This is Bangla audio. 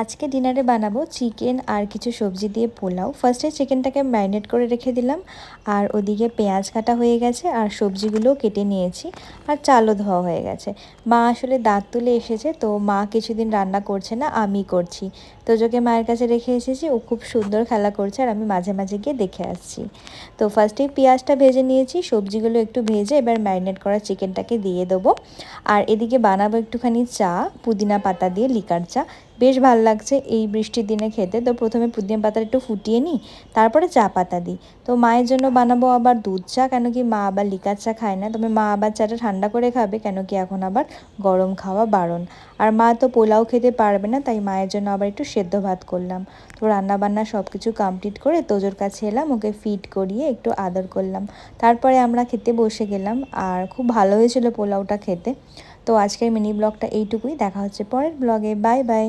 আজকে ডিনারে বানাবো চিকেন আর কিছু সবজি দিয়ে পোলাও। ফার্স্টে চিকেনটাকে ম্যারিনেট করে রেখে দিলাম। আর ওদিকে পেঁয়াজ কাটা হয়ে গেছে আর সবজিগুলোও কেটে নিয়েছি আর চালও ধোয়া হয়ে গেছে। মা আসলে দাঁত তুলে এসেছে, তো মা কিছুদিন রান্না করছে না, আমি করছি। তো তোজোকে মায়ের কাছে রেখে এসেছি, ও খুব সুন্দর খেলা করছে আর আমি মাঝে মাঝে গিয়ে দেখে আসছি। তো ফার্স্টেই পেঁয়াজটা ভেজে নিয়েছি, সবজিগুলো একটু ভেজে এবার ম্যারিনেট করা চিকেনটাকে দিয়ে দেবো। আর এদিকে বানাবো একটুখানি চা, পুদিনা পাতা দিয়ে লিকার চা। বেশ ভালো লাগছে এই বৃষ্টির দিনে খেতে। তো প্রথমে পুদিনা পাতা একটু ফুটিয়ে নিই, তারপরে চা পাতা দিই। তো মায়ের জন্য বানাবো আবার দুধ চা, কেন কি মা আবার লিকার চা খায় না। তবে মা আবার চাটা ঠান্ডা করে খাবে, কেন কি এখন আবার গরম খাওয়া বারণ। আর মা তো পোলাও খেতে পারবে না, তাই মায়ের জন্য আবার একটু সেদ্ধ ভাত করলাম। তো রান্না বান্না সব কিছু কমপ্লিট করে তোজোর কাছে এলাম, ওকে ফিট করিয়ে একটু আদর করলাম। তারপরে আমরা খেতে বসে গেলাম, আর খুব ভালো হয়েছিল পোলাওটা খেতে। তো আজকের মিনি ব্লগটা এইটুকুই, দেখা হচ্ছে পরের ব্লগে বাই বাই